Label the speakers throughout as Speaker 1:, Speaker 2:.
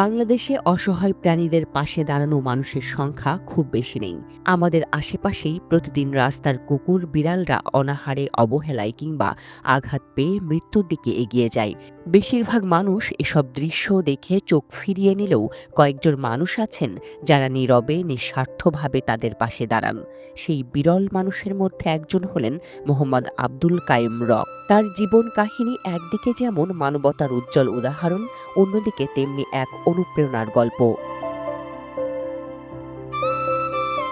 Speaker 1: বাংলাদেশে অসহায় প্রাণীদের পাশে দাঁড়ানো মানুষের সংখ্যা খুব বেশি নেই। আমাদের আশেপাশেই প্রতিদিন রাস্তার কুকুর, বিড়ালরা অনাহারে, অবহেলায় কিংবা আঘাত পেয়ে মৃত্যুর দিকে এগিয়ে যায়। বেশিরভাগ মানুষ এসব দৃশ্য দেখে চোখ ফিরিয়ে নিলেও কয়েকজন মানুষ আছেন যারা নীরবে নিঃস্বার্থভাবে তাদের পাশে দাঁড়ান। সেই বিরল মানুষের মধ্যে একজন হলেন মোহাম্মদ আব্দুল কায়েম রক তার জীবন কাহিনী একদিকে যেমন মানবতার উজ্জ্বল উদাহরণ, অন্যদিকে তেমনি এক অনুপ্রেরণার গল্প।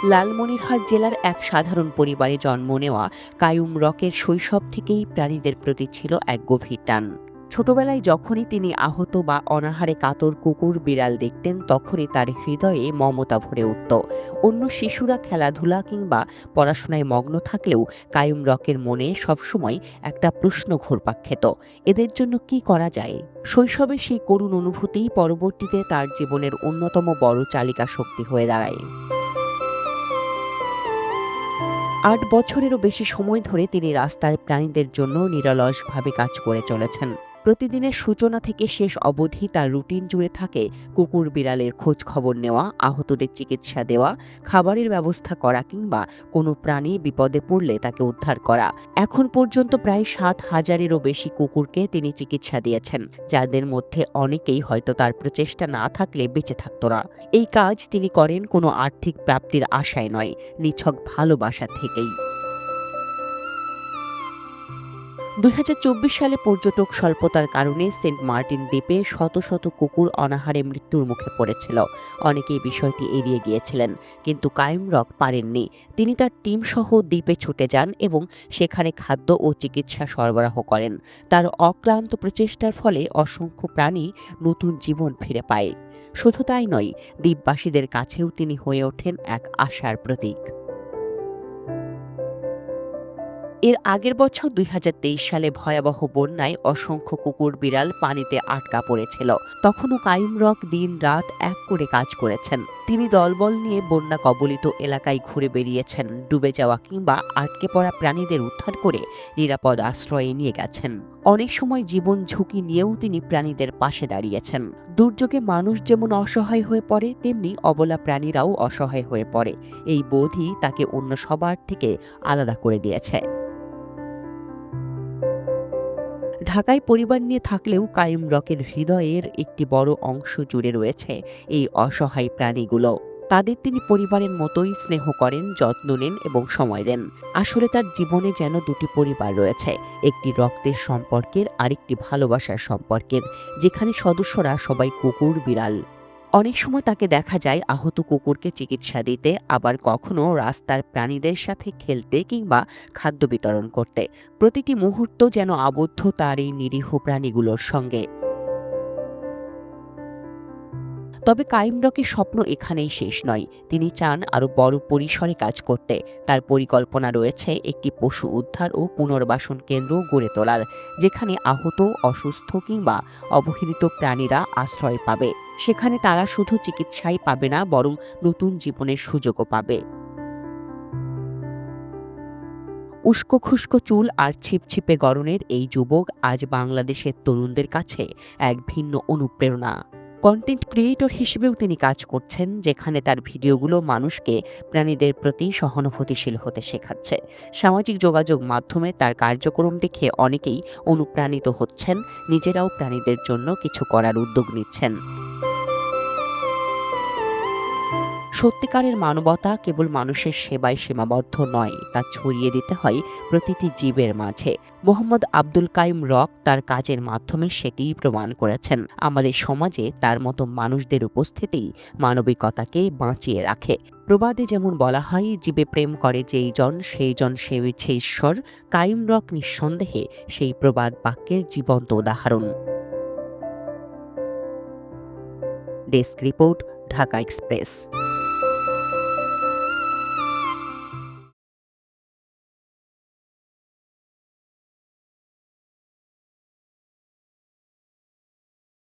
Speaker 1: লালমনিরহাট জেলার এক সাধারণ পরিবারে জন্ম নেওয়া কায়ুম রকের শৈশব থেকেই প্রাণীদের প্রতি ছিল এক গভীর টান। ছোটবেলায় যখনই তিনি আহত বা অনাহারে কাতর কুকুর বিড়াল দেখতেন, তখনই তার হৃদয়ে মমতা ভরে উঠত। অন্য শিশুরা খেলাধুলা কিংবা পড়াশোনায় মগ্ন থাকলেও কায়ুম রকের মনে সবসময় একটা প্রশ্ন ঘুরপাক খেত, এদের জন্য কি করা যায়? শৈশবে সেই করুণ অনুভূতি পরবর্তীতে তার জীবনের অন্যতম বড় চালিকা শক্তি হয়ে দাঁড়ায়। আট বছরেরও বেশি সময় ধরে তিনি রাস্তার প্রাণীদের জন্য নিরলসভাবে কাজ করে চলেছেন। প্রতিদিনের সূচনা থেকে শেষ অবধি তার রুটিন জুড়ে থাকে কুকুর বিড়ালের খোঁজ খবর নেওয়া, আহতদের চিকিৎসা দেওয়া, খাবারের ব্যবস্থা করা কিংবা কোনো প্রাণী বিপদে পড়লে তাকে উদ্ধার করা। এখন পর্যন্ত প্রায় সাত হাজারেরও বেশি কুকুরকে তিনি চিকিৎসা দিয়েছেন, যাদের মধ্যে অনেকেই হয়তো তার প্রচেষ্টা না থাকলে বেঁচে থাকত না। এই কাজ তিনি করেন কোনো আর্থিক প্রাপ্তির আশায় নয়, নিছক ভালোবাসা থেকেই। দুই হাজার চব্বিশ সালে পর্যটক স্বল্পতার কারণে সেন্ট মার্টিন দ্বীপে শত শত কুকুর অনাহারে মৃত্যুর মুখে পড়েছিল। অনেকেই বিষয়টি এড়িয়ে গিয়েছিলেন, কিন্তু কায়েম রক পারেননি। তিনি তার টিম সহ দ্বীপে ছুটে যান এবং সেখানে খাদ্য ও চিকিৎসা সরবরাহ করেন। তার অক্লান্ত প্রচেষ্টার ফলে অসংখ্য প্রাণী নতুন জীবন ফিরে পায়। শুধু তাই নয়, দ্বীপবাসীদের কাছেও তিনি হয়ে ওঠেন এক আশার প্রতীক। এর আগের বছর দুই হাজার তেইশ সালে ভয়াবহ বন্যায় অসংখ্য কুকুর বিড়াল পানিতে আটকা পড়েছিল। তখনও কায়ুম রক দিন রাত এক করে কাজ করেছেন। তিনি দলবল নিয়ে বন্যা কবলিত এলাকায় ঘুরে বেরিয়েছেন ডুবে যাওয়া কিংবা আটকে পড়া প্রাণীদের উদ্ধার করে নিরাপদ আশ্রয়ে নিয়ে গেছেন। অনেক সময় জীবন ঝুঁকি নিয়েও তিনি প্রাণীদের পাশে দাঁড়িয়েছেন। দুর্যোগে মানুষ যেমন অসহায় হয়ে পড়ে, তেমনি অবলা প্রাণীরাও অসহায় হয়ে পড়ে। এই বোধই তাকে অন্য সবার থেকে আলাদা করে দিয়েছে। ঢাকায় পরিবার নিয়ে থাকলেও কায়েম রকের হৃদয়ের একটি বড় অংশ জুড়ে রয়েছে এই অসহায় প্রাণীগুলো। তাদের তিনি পরিবারের মতোই স্নেহ করেন, যত্ন নেন এবং সময় দেন। আসলে তার জীবনে যেন দুটি পরিবার রয়েছে, একটি রক্তের সম্পর্কের আরেকটি ভালোবাসার সম্পর্কের, যেখানে সদস্যরা সবাই কুকুর, বিড়াল অনেক সময় তাকে দেখা যায় আহত কুকুরকে চিকিৎসা দিতে, আবার কখনো রাস্তার প্রাণীদের সাথে খেলতে কিংবা খাদ্য বিতরণ করতে। প্রতিটি মুহূর্ত যেন আবদ্ধ তার এই নিরীহ প্রাণীগুলোর সঙ্গে। তবে কাইম রকের স্বপ্ন এখানেই শেষ নয়। তিনি চান আরও বড় পরিসরে কাজ করতে। তার পরিকল্পনা রয়েছে একটি পশু উদ্ধার ও পুনর্বাসন কেন্দ্র গড়ে তোলার, যেখানে আহত, অসুস্থ কিংবা অবহেলিত প্রাণীরা আশ্রয় পাবে। সেখানে তারা শুধু চিকিৎসাই পাবে না, বরং নতুন জীবনের সুযোগও পাবে। উস্কো খুস্কো চুল আর ছিপছিপে গরনের এই যুবক আজ বাংলাদেশের তরুণদের কাছে এক ভিন্ন অনুপ্রেরণা। কন্টেন্ট ক্রিয়েটর হিসেবেও তিনি কাজ করছেন, যেখানে তার ভিডিওগুলো মানুষকে প্রাণীদের প্রতি সহানুভূতিশীল হতে শেখাচ্ছে। সামাজিক যোগাযোগ মাধ্যমে তার কার্যক্রম দেখে অনেকেই অনুপ্রাণিত হচ্ছেন, নিজেরাও প্রাণীদের জন্য কিছু করার উদ্যোগ নিচ্ছেন। সত্যিকারের মানবতা কেবল মানুষের সেবায় সীমাবদ্ধ নয়, তা ছড়িয়ে দিতে হয় প্রতিটি জীবের মাঝে। মোহাম্মদ আব্দুল কাইম রক তার কাজের মাধ্যমে সেটিই প্রমাণ করেছেন। আমাদের সমাজে তার মতো মানুষদের উপস্থিতি মানবিকতাকে বাঁচিয়ে রাখে। প্রবাদে যেমন বলা হয়, জীবে প্রেম করে যেই জন, সেই জন সেবিছে ঈশ্বর। কাইম রক নিঃসন্দেহে সেই প্রবাদ বাক্যের জীবন্ত উদাহরণ। Desk report, Dhaka Express.